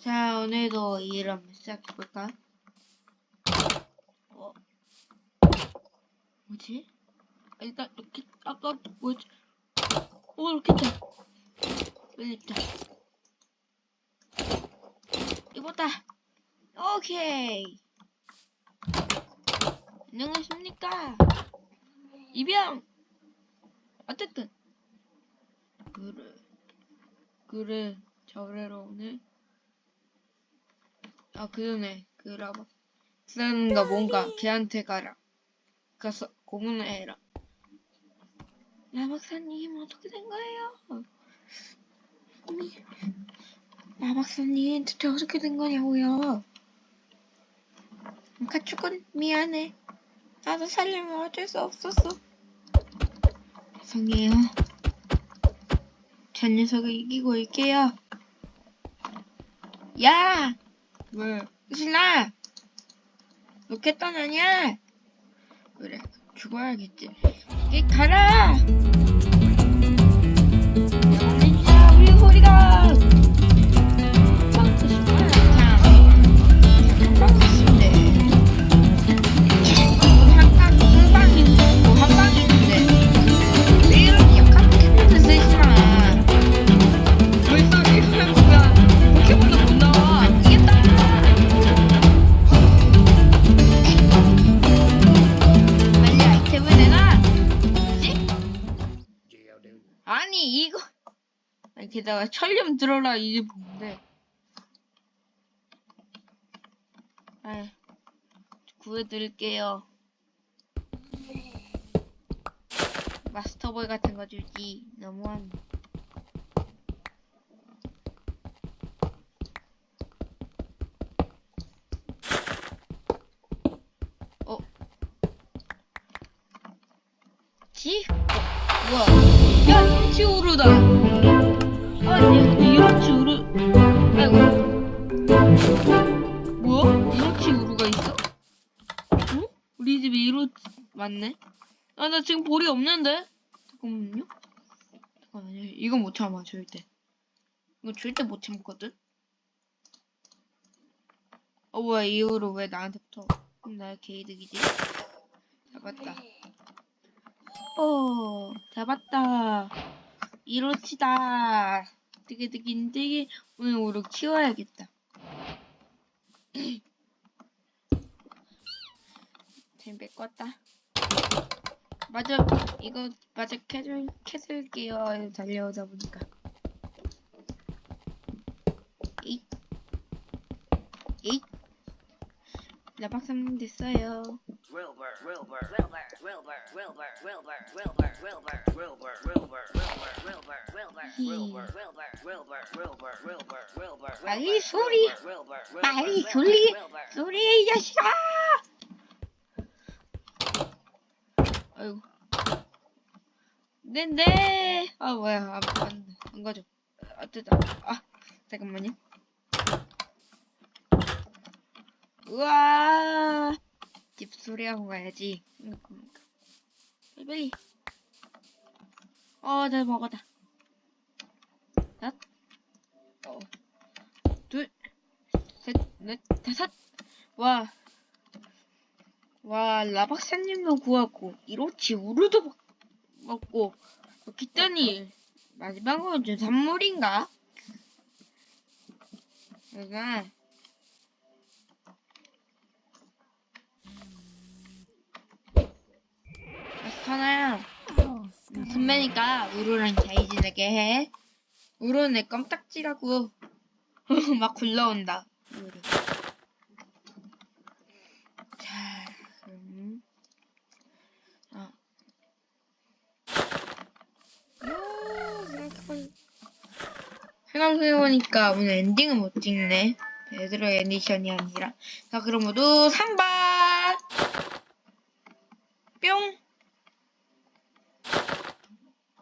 자, 오늘도 일 한번 시작해볼까? 어? 뭐지? 아, 일단, 이렇게, 아까, 뭐지? 오, 이렇게다. 여기 있다. 입었다. 오케이. 안녕하십니까? 이병! 어쨌든. 그래. 그래. 저래로 오늘. 아, 그 전에, 그 라바. 쓰는가 뭔가 걔한테 가라. 가서 고문을 해라. 라 박사님, 어떻게 된 거예요? 미- 라박사님, 대체 어떻게 된 거냐고요? 가축은 미안해. 나도 살려면 어쩔 수 없었어. 죄송해요. 저 녀석을 이기고 올게요. 야! 왜? 신아! 로켓 떠나냐? 그래, 죽어야겠지. 이게 가라! 게다가 철렴 들어라, 이게 뭔데. 아 구해드릴게요. 마스터볼 같은 거 주지. 너무한. 어? 지? 어, 뭐야? 우리 집에 이로 맞네? 아, 나 지금 볼이 없는데? 잠깐만요. 잠깐만요. 이건 못 참아, 절대. 이거 절대 못 참거든? 어, 뭐야, 이후로 왜 나한테 붙어? 그럼 나 개이득이지? 잡았다. 어, 잡았다. 이로치다. 되게 되게 되게 오늘 오로 키워야겠다. 지금 메꿨다. 맞아, 이거 맞아 캐줄 캐슬 기어 달려오다 보니까. 이, 이, 라박 삼는 됐어요. 빨리 소리, 빨리 소리, 소리 이 자식아! 아이고. 네 네. 아 뭐야? 안, 안, 안 가져. 아 됐다. 아 잠깐만요. 우와. 집 소리 하고 가야지. 생각해보니까. 빨리. 어, 잘 먹었다. 넷, 어, 둘, 셋, 넷, 다섯. 와. 와, 라박사님도 구하고, 이로치 우르도 먹- 먹고, 뭐 기타니, 마지막으로 좀 선물인가? 내가, 아스타나야, 선배니까 우르랑 잘 지내게 해. 우르는 내 껌딱지라고. 막 굴러온다. 우르. 자, 그럼. 아. 요, 생각해보니. 생각해보니까 오늘 엔딩은 못 찍네. 베드로 애니션이 아니라. 자, 그럼 모두 3반! 뿅!